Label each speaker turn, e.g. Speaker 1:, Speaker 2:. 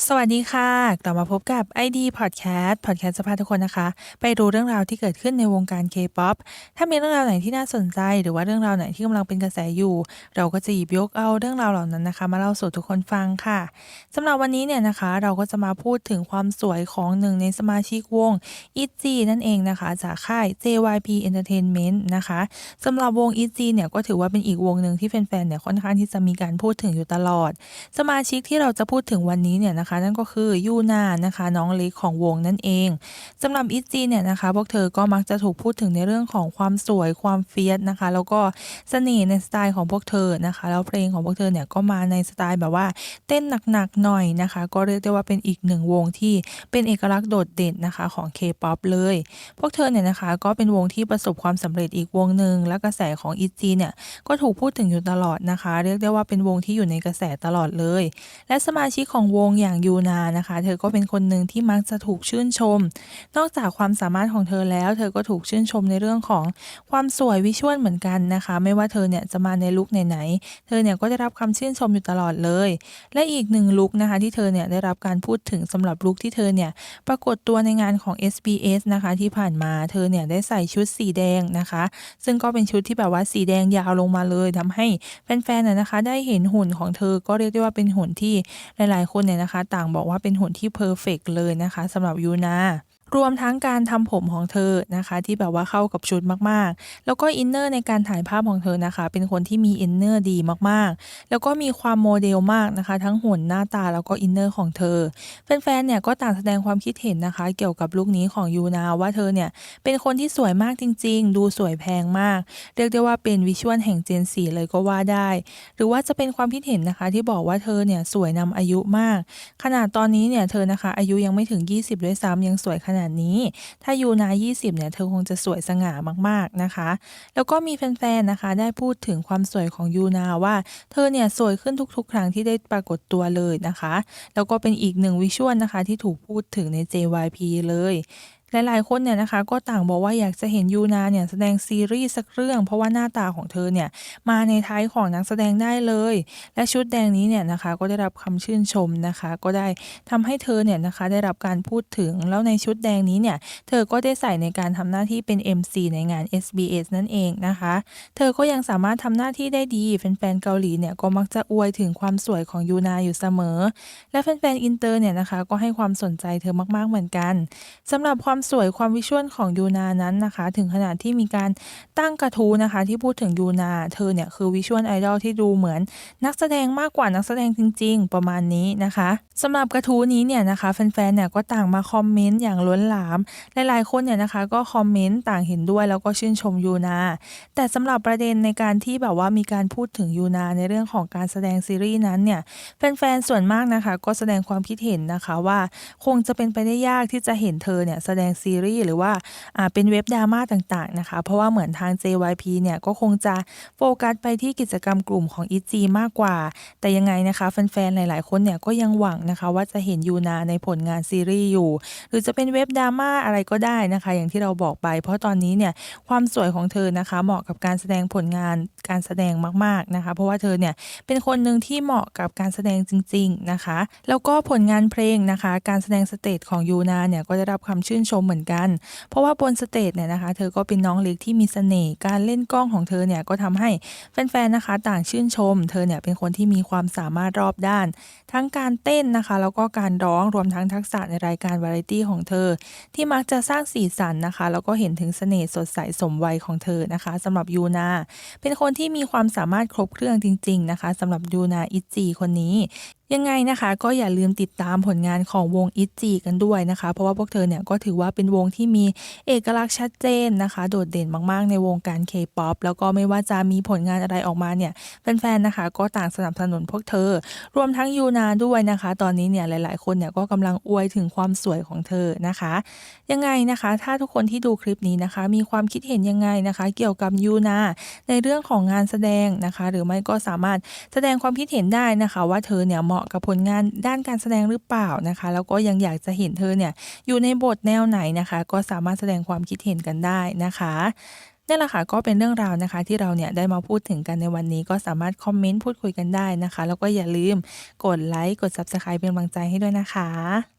Speaker 1: สวัสดีค่ะ กลับมาพบกับ ID Podcast Podcast จะพาทุกคนนะคะ ไปรู้เรื่องราวที่เกิดขึ้นในวงการ K-POP ถ้ามีเรื่องราวไหนที่น่าสนใจ หรือว่าเรื่องราวไหนที่กำลังเป็นกระแสอยู่ เราก็จะหยิบยกเอาเรื่องราวเหล่านั้นนะคะ มาเล่าสู่ทุกคนฟังค่ะสำหรับวันนี้เนี่ยนะคะ เราก็จะมาพูดถึงความสวยของหนึ่งในสมาชิกวง ITZY นั่นเองนะคะ จากค่าย JYP Entertainment นะคะสำหรับวง ITZY เนี่ยก็ถือว่าเป็นอีกวงหนึ่งที่แฟนๆเนี่ยค่อนข้างที่จะมีการพูดถึงอยู่ตลอด สมาชิกที่เราจะพูดถึงวันนี้เนี่ยนะคะ นั่นก็คือยูนานะคะ น้องเล็กของวงนั่นเองสำหรับอิจีเนี่ยนะคะ พวกเธอก็มักจะถูกพูดถึงในเรื่องของความสวยความเฟียสนะคะ แล้วก็เสน่ห์ในสไตล์ของพวกเธอนะคะ แล้วเพลงของพวกเธอเนี่ยก็มาในสไตล์แบบว่าเต้นหนักๆหน่อยนะคะ ก็เรียกได้ว่าเป็นอีกหนึ่งวงที่เป็นเอกลักษณ์โดดเด่นนะคะของ K-POP เลย พวกเธอเนี่ยนะคะ ก็เป็นวงที่ประสบความสำเร็จอีกวงหนึ่งและกระแสของอิจีเนี่ยก็ถูกพูดถึงอยู่ตลอดนะคะ เรียกได้ว่าเป็นวงที่อยู่ในกระแสตลอดเลย และสมาชิกของวงอย่างยูนานะคะ เธอก็เป็นคนหนึ่งที่มักจะถูกชื่นชม นอกจากความสามารถของเธอแล้ว เธอก็ถูกชื่นชมในเรื่องของความสวยวิชวลเหมือนกันนะคะ ไม่ว่าเธอเนี่ยจะมาในลุคไหนๆเธอเนี่ยก็ได้รับคำชื่นชมอยู่ตลอดเลย และอีกหนึ่งลุคนะคะที่เธอเนี่ยได้รับการพูดถึงสำหรับลุคที่เธอเนี่ยปรากฏตัวในงานของ SBS นะคะที่ผ่านมาเธอเนี่ยได้ใส่ชุดสีแดงนะคะ ซึ่งก็เป็นชุดที่แบบว่าสีแดงยาวลงมาเลยทำให้แฟนๆน่ะนะคะ ได้เห็นหุ่นของเธอก็เรียกได้ว่าเป็นหุ่นที่หลายๆคนเนี่ยนะคะต่างบอกว่าเป็นหุ่นที่เพอร์เฟกเลยนะคะสำหรับยูนา รวมทั้งการทำผมของเธอนะคะ ที่แบบว่าเข้ากับชุดมากๆ แล้วก็อินเนอร์ในการถ่ายภาพของเธอนะคะ เป็นคนที่มีอินเนอร์ดีมากๆ แล้วก็มีความโมเดลมากนะคะ ทั้งหุ่นหน้าตาแล้วก็อินเนอร์ของเธอแฟนๆเนี่ยก็ต่างแสดงความคิดเห็นนะคะ เกี่ยวกับลุคนี้ของยูนาว่าเธอเนี่ยเป็นคนที่สวยมากจริง ๆ ดูสวยแพงมาก เรียกได้ว่าเป็นวิชวลแห่งเจนสีเลยก็ว่าได้ หรือว่าจะเป็นความคิดเห็นนะคะที่บอกว่าเธอเนี่ยสวยนำอายุมาก ขนาดตอนนี้เนี่ยเธอนะคะอายุยังไม่ถึง 20 ด้วยซ้ำยังสวยขนาดนาดนี้ ถ้ายูนา 20 เนี่ย เธอคงจะสวยสง่ามากๆนะคะ แล้วก็มีแฟนๆ นะคะ ได้พูดถึงความสวยของยูนาว่า เธอเนี่ยสวยขึ้นทุกๆ ครั้งที่ได้ปรากฏตัวเลยนะคะ แล้วก็เป็นอีกหนึ่งวิชวลนะคะที่ถูกพูดถึงใน JYP เลย หลายๆคนเนี่ยนะคะก็ต่างบอกว่าอยากจะเห็นยูนาเนี่ยแสดงซีรีส์สักเรื่อง เพราะว่าหน้าตาของเธอเนี่ยมาในท้ายของนักแสดงได้เลย และชุดแดงนี้เนี่ยนะคะก็ได้รับคำชื่นชมนะคะ ก็ได้ทำให้เธอเนี่ยนะคะได้รับการพูดถึงแล้วในชุดแดงนี้เนี่ยเธอก็ได้ใส่ในการทำหน้าที่เป็น MC ในงาน SBS นั่นเองนะคะ เธอก็ยังสามารถทำหน้าที่ได้ดีแฟนๆเกาหลีเนี่ยก็มักจะอวยถึงความสวยของยูนาอยู่เสมอ และแฟนๆอินเตอร์เนี่ยนะคะก็ให้ความสนใจเธอมากๆเหมือนกันสำหรับความสวยความวิชวลของยูนานั้นนะคะ ถึงขนาดที่มีการตั้งกระทู้นะคะ ที่พูดถึงยูนา เธอเนี่ยคือวิชวลไอดอลที่ดูเหมือน นักแสดงมากกว่านักแสดงจริง ๆ ประมาณนี้นะคะสำหรับกระทู้นี้เนี่ยนะคะแฟนๆเนี่ยก็ต่างมาคอมเมนต์อย่างล้นหลาม หลายๆ คนเนี่ยนะคะก็คอมเมนต์ต่างเห็นด้วยแล้วก็ชื่นชมยูนา แต่สำหรับประเด็นในการที่แบบว่ามีการพูดถึงยูนาในเรื่องของการแสดงซีรีส์นั้นเนี่ยแฟนๆส่วนมากนะคะ ก็แสดงความคิดเห็นนะคะว่า คงจะเป็นไปได้ยากที่จะเห็นเธอเนี่ยแสดงซีรีส์หรือว่าเป็นเว็บดราม่าต่างๆนะคะ เพราะว่าเหมือนทาง JYP เนี่ยก็คงจะโฟกัสไปที่กิจกรรมกลุ่มของ EG มากกว่า แต่ยังไงนะคะแฟนๆหลายๆ คนเนี่ยก็ยังหวังนะคะ ว่าจะเห็นยูนาในผลงานซีรีส์อยู่ หรือจะเป็นเว็บดราม่าอะไรก็ได้นะคะ อย่างที่เราบอกไป เพราะตอนนี้เนี่ยความสวยของเธอนะคะ เหมาะกับการแสดงผลงานการแสดงมากๆนะคะ เพราะว่าเธอเนี่ยเป็นคนหนึ่งที่เหมาะกับการแสดงจริง ๆนะคะ แล้วก็ผลงานเพลงนะคะ การแสดงสเตจของยูนาเนี่ยก็ได้รับคำชื่นชมเหมือนกัน เพราะว่าบนสเตจเนี่ยนะคะ เธอก็เป็นน้องเล็กที่มีเสน่ห์การเล่นกล้องของเธอเนี่ยก็ทำให้แฟนๆนะคะ ต่างชื่นชม เธอเนี่ยเป็นคนที่มีความสามารถรอบด้าน ทั้งการเต้นนะคะ แล้วก็การร้องรวมทั้งทักษะในรายการวาไรตี้ของเธอ ที่มักจะสร้างสีสันนะคะ แล้วก็เห็นถึงเสน่ห์สดใสสมวัยของเธอนะคะสำหรับยูนาเป็นคนที่มีความสามารถครบเครื่องจริง ๆ นะคะสำหรับยูนาอิจีคนนี้ยังไงนะคะก็อย่าลืมติดตามผลงานของวงอิจีกันด้วยนะคะ เพราะว่าพวกเธอเนี่ยก็ถือว่าเป็นวงที่มีเอกลักษณ์ชัดเจนนะคะ โดดเด่นมากๆในวงการเคป๊อปแล้วก็ไม่ว่าจะมีผลงานอะไรออกมาเนี่ยแฟนๆนะคะ ก็ต่างสนับสนุนพวกเธอ รวมทั้งยูนาด้วยนะคะ ตอนนี้เนี่ยหลายๆ คนเนี่ยก็กำลังอวยถึงความสวยของเธอนะคะ ยังไงนะคะ ถ้าทุกคนที่ดูคลิปนี้นะคะ มีความคิดเห็นยังไงนะคะ เกี่ยวกับยูนาในเรื่องของงานแสดงนะคะ หรือไม่ก็สามารถแสดงความคิดเห็นได้นะคะ ว่าเธอเนี่ยเหมาะะกับผลงานด้านการแสดงหรือเปล่านะคะ แล้วก็ยังอยากจะเห็นเธอเนี่ยอยู่ในบทแนวไหนนะคะ ก็สามารถแสดงความคิดเห็นกันได้นะคะนี่แหละค่ะก็เป็นเรื่องราวนะคะ ที่เราเนี่ยได้มาพูดถึงกันในวันนี้ก็สามารถคอมเมนต์พูดคุยกันได้นะคะ แล้วก็อย่าลืมกดไลค์กด Subscribe เป็นกำลังใจให้ด้วยนะคะ